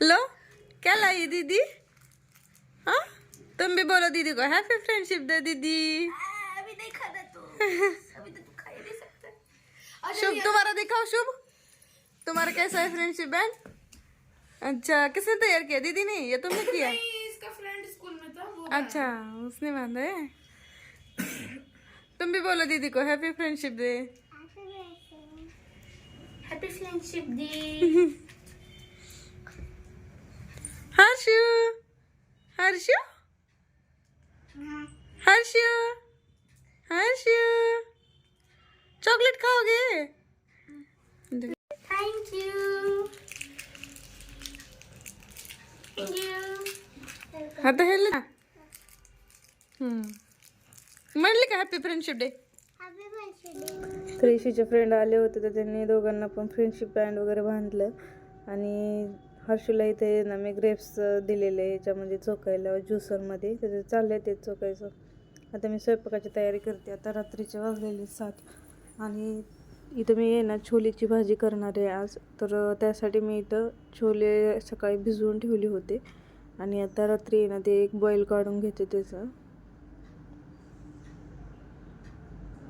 Low क्या लाई दीदी? हाँ? तुम भी बोलो दीदी को हैप्पी फ्रेंडशिप डे दीदी। अभी नहीं खाना तू। अभी तो तू खा ही नहीं सकता। शुभ तुम्हारा दिखाओ शुभ। तुम्हारा कैसा है फ्रेंडशिप बैंड अच्छा किसने तैयार किया? दीदी ने ये तुमने किया? इसका फ्रेंड स्कूल में था वो अच्छा उसने बांधा है। तुम भी बोलो दीदी को happy friendship day happy friendship day Harshu? Harshu? Harshu? Harshu? Chocolate खाओगे? थैंक यू थैंक यू आता हेल ना हम्म. म्हणले का happy friendship day happy friendship day क्रिशीचे friend आले होते तर त्यांनी दोघांना पण फ्रेंडशिप बँड वगैरे बांधलं. आणि हर्षूला इथे ना मी ग्रेप्स दिलेले याच्यामध्ये चोकायला ज्युसरमध्ये. त्याचं चाललं आहे ते चोकायचं आता मी स्वयंपाकाची तयारी करते. आता रात्रीचे वाजलेले सात. आणि इथं मी आहे ना छोलेची भाजी करणार आहे आज. तर त्यासाठी मी इथं छोले सकाळी भिजवून ठेवले होते. आणि आता रात्री आहे ना ते एक बॉईल काढून घेते त्याचं.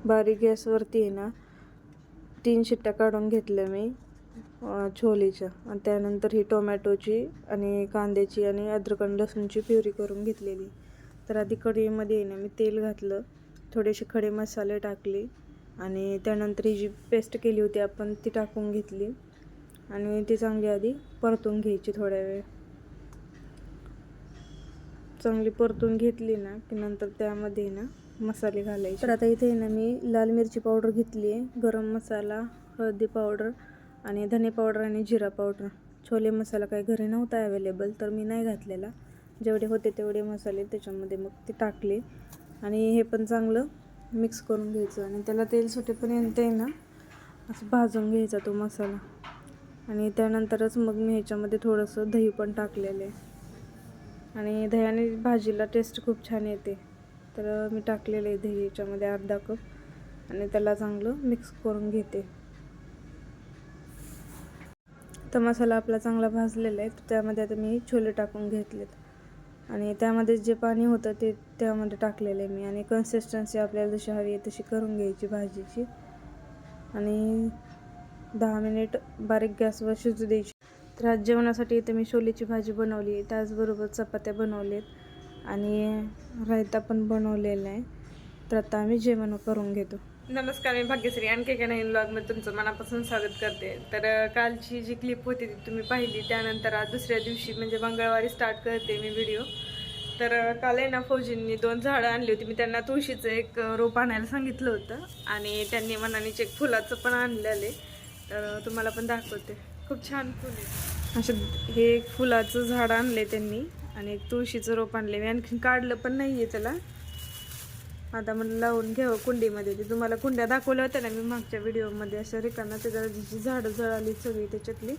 बारीक गॅसवरती आहे ना तीन शिट्ट्या काढून घेतल्या मी. छोलेच्या आणि त्यानंतर ही टोमॅटोची आणि कांद्याची आणि अद्रक आणि लसूणची प्युरी करून घेतलेली. तर आधी कढईमध्ये आहे ना मी तेल घातलं. थोडेसे खडे मसाले टाकले. आणि त्यानंतर ही जी पेस्ट केली होती आपण ती टाकून घेतली. आणि ती चांगली आधी परतून घ्यायची थोड्या वेळ. चांगली परतून घेतली ना की नंतर त्यामध्ये ना मसाले घालायचे. तर आता इथे ना मी लाल मिरची पावडर घेतली आहे. गरम मसाला हळदी पावडर आणि धने पावडर आणि जिरा पावडर. छोले मसाला काही घरी नव्हता अवेलेबल तर मी नाही घातलेला. जेवढे होते तेवढे मसाले त्याच्यामध्ये मग ते टाकले. आणि हे पण चांगलं मिक्स करून घ्यायचं. आणि त्याला तेल सुटेपर्यंत आहे ना असं भाजून घ्यायचा तो मसाला. आणि त्यानंतरच मग मी ह्याच्यामध्ये थोडंसं दही पण टाकलेलं आहे. आणि दह्याने भाजीला टेस्ट खूप छान येते. तर मी टाकलेलं आहे दही याच्यामध्ये अर्धा कप. आणि त्याला चांगलं मिक्स करून घेते. तर मसाला आपला चांगला भाजलेला आहे तर त्यामध्ये आता मी छोले टाकून घेतलेत. आणि त्यामध्ये जे पाणी होतं ते त्यामध्ये टाकलेलं आहे मी. आणि कन्सिस्टन्सी आपल्याला जशी हवी आहे तशी करून घ्यायची भाजीची. आणि दहा मिनिट बारीक गॅसवर शिजू द्यायची. तर आज जेवणासाठी इथे मी छोलेची भाजी बनवली आहे. त्याचबरोबर चपात्या बनवलेत आणि रायता पण बनवलेला आहे. तर आता आम्ही जेवण करून घेतो. नमस्कार मी भाग्यश्री. आणखी एका नवीन ब्लॉगमध्ये तुमचं मनापासून स्वागत करते. तर कालची जी क्लिप होती ती तुम्ही पाहिली. त्यानंतर आज दुसऱ्या दिवशी म्हणजे मंगळवारी स्टार्ट करते मी व्हिडिओ तर काल आहे ना फौजींनी दोन झाडं आणली होती. मी त्यांना तुळशीचं एक रोप आणायला सांगितलं होतं. आणि त्यांनी मनानेच एक फुलाचं पण आणलेलं आहे. तर तुम्हाला पण दाखवते. खूप छान फुल आहे. असं हे एक फुलाचं झाड आणले त्यांनी. आणि एक तुळशीचं रोप आणले मी आणखी काढलं पण नाही आहे त्याला. आता मग लावून घ्यावं कुंडीमध्ये. ते तुम्हाला कुंड्या दाखवल्या होत्या ना मी मागच्या व्हिडिओमध्ये अशा रिकाना जरा जी झाडं जळाली सगळी त्याच्यातली.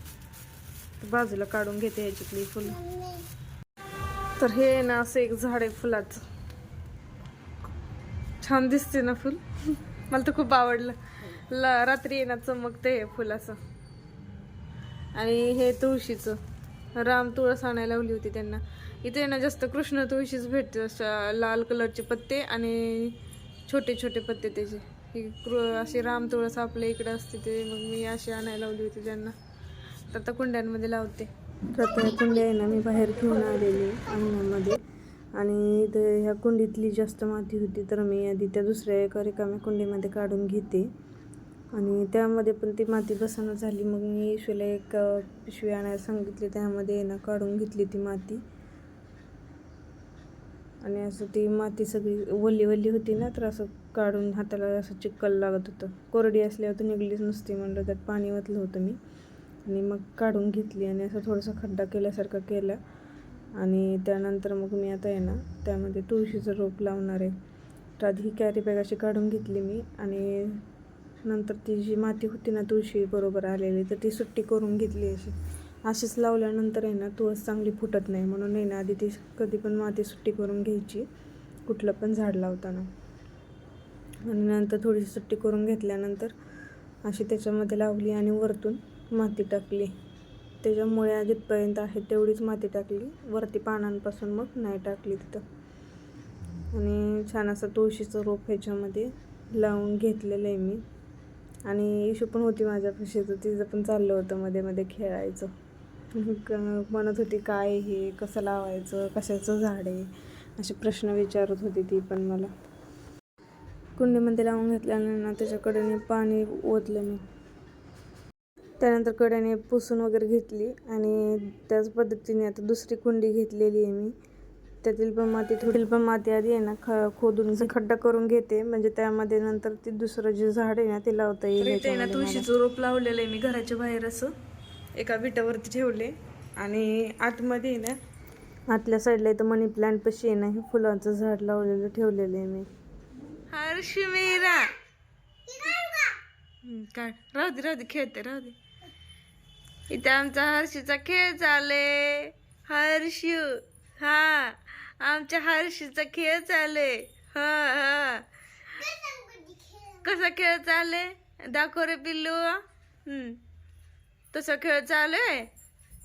बाजूला काढून घेते ह्याच्यातली फुलं. तर हे आहे ना असं एक झाड आहे फुलाचं. छान दिसते ना फुल. मला तर खूप आवडलं. ला रात्री येणार ना चमकते हे फुलाचं आणि हे तुळशीचं. राम तुळस आणायला लावली होती त्यांना. इथे ना जास्त कृष्ण तुळशीच भेटते अशा लाल कलरचे पत्ते आणि छोटे छोटे पत्ते त्याचे. ही कृ असे राम तुळस आपल्या इकडे असते ते मग मी अशी आणायला लावली होती त्यांना. तर आता कुंड्यांमध्ये लावते. तर कुंडी कुंड्या आहे ना मी बाहेर घेऊन आलेली अंगणामध्ये. आणि इथं ह्या कुंडीतली जास्त माती होती तर मी आधी त्या दुसऱ्या एका रिकाम्या कुंडीमध्ये काढून घेते. आणि त्यामध्ये पण ती माती बसाना झाली. मग मी येशूला एक पिशवी आणायला सांगितली. त्यामध्ये ना काढून घेतली ती माती. आणि असं ती माती सगळी वल्ली वल्ली होती ना तर असं काढून हाताला असं चिक्कल लागत होतं. कोरडी असल्यावर तर निघलीच नसती म्हणलं. त्यात पाणी ओतलं होतं मी. आणि मग काढून घेतली आणि असं थोडासा खड्डा केल्यासारखा केला. आणि त्यानंतर मग मी आता आहे ना त्यामध्ये तुळशीचं रोप लावणार आहे. तर आधी ही कॅरी बॅग अशी काढून घेतली मी. आणि नंतर ती जी माती होती ना तुळशी बरोबर आलेली तर ती सुट्टी करून घेतली अशी. अशीच लावल्यानंतर आहे ना तुळस चांगली फुटत नाही म्हणून आहे ना आधी ती कधी पण माती सुट्टी करून घ्यायची कुठलं पण झाड लावताना. आणि नंतर थोडीशी सुट्टी करून घेतल्यानंतर अशी त्याच्यामध्ये लावली आणि वरतून माती टाकली. त्याच्या जिथपर्यंत आहेत तेवढीच माती टाकली वरती पानांपासून मग नाही टाकली तिथं. आणि छान असं तुळशीचं रोप ह्याच्यामध्ये लावून घेतलेलं आहे मी. आणि इशू पण होती माझ्यापाशी तर तिचं पण चाललं होतं मध्ये मध्ये खेळायचं. म्हणत होती काय हे कसं लावायचं कशाचं झाड आहे? असे प्रश्न विचारत होती ती पण मला. कुंडीमध्ये लावून घेतल्यानं त्याच्या त्याच्याकडे पाणी ओतलं मी त्यानंतर कड्याने पुसून वगैरे घेतली आणि त्याच पद्धतीने आता दुसरी कुंडी घेतलेली आहे मी. त्यातील पण माती थोडी पण माती आधी आहे ना ख खोदून खड्डा करून घेते. म्हणजे त्यामध्ये नंतर ते दुसरं जे झाड आहे ना ते लावता येईल ना. तुळशीचं रोप लावलेलं आहे मी घराच्या बाहेर असं. एका विटावरती ठेवले. आणि आतमध्ये ना आतल्या साईडला इथं मनी प्लांट पशी आहे ना हे फुलांचं झाड लावलेलं ठेवलेलं आहे मी. हर्ष मेरा काढ राहू दे राहू दे खेळते राहू दे. इथे आमचा हर्षीचा खेळ चालले हर्ष. हा आमच्या हर्षीचा खेळ चालले हा हा. कसा खेळ चालले दाखव रे पिल्लू. तसा खेळ चालू आहे?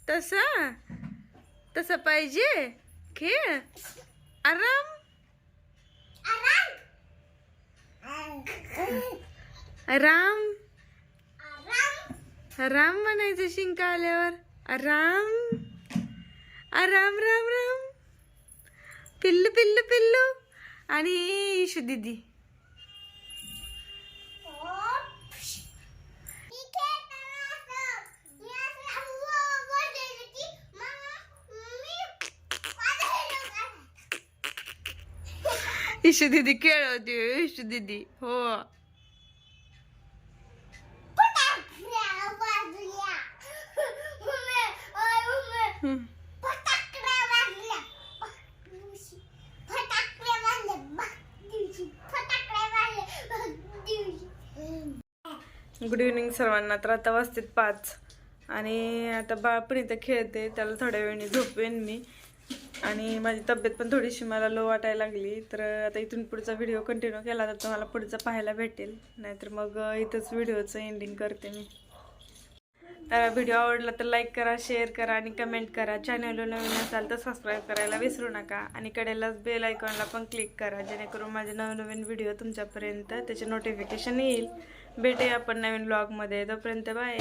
तसा? तसा पाहिजे? खेळ? आराम? राम राम म्हणायचं शिंका आल्यावर. राम राम राम राम पिल्लू पिल्लू पिल्लू आणि इशू दिदी इशू दिदी खेळवते इशू दिदी हो हम्म. गुड इव्हनिंग सर्वांना. तर आता वाजतेत पाच. आणि आता बाळपण इथं खेळते. त्याला थोड्या वेळाने झोपवेन मी. आणि माझी तब्येत पण थोडीशी मला लो वाटायला लागली. तर आता इथून पुढचा व्हिडिओ कंटिन्यू केला तर तुम्हाला पुढचा पाहायला भेटेल. नाहीतर मग इथंच व्हिडिओचं एंडिंग करते मी. तर व्हिडिओ आवडला तर लाईक करा शेअर करा आणि कमेंट करा. चॅनलवर नवीन असाल तर सबस्क्राईब करायला विसरू नका. आणि कडेलाच बेल आयकॉनला पण क्लिक करा. जेणेकरून माझे नवनवीन व्हिडिओ तुमच्यापर्यंत त्याचे नोटिफिकेशन येईल. भेटूया आपण नवीन ब्लॉगमध्ये तोपर्यंत बाय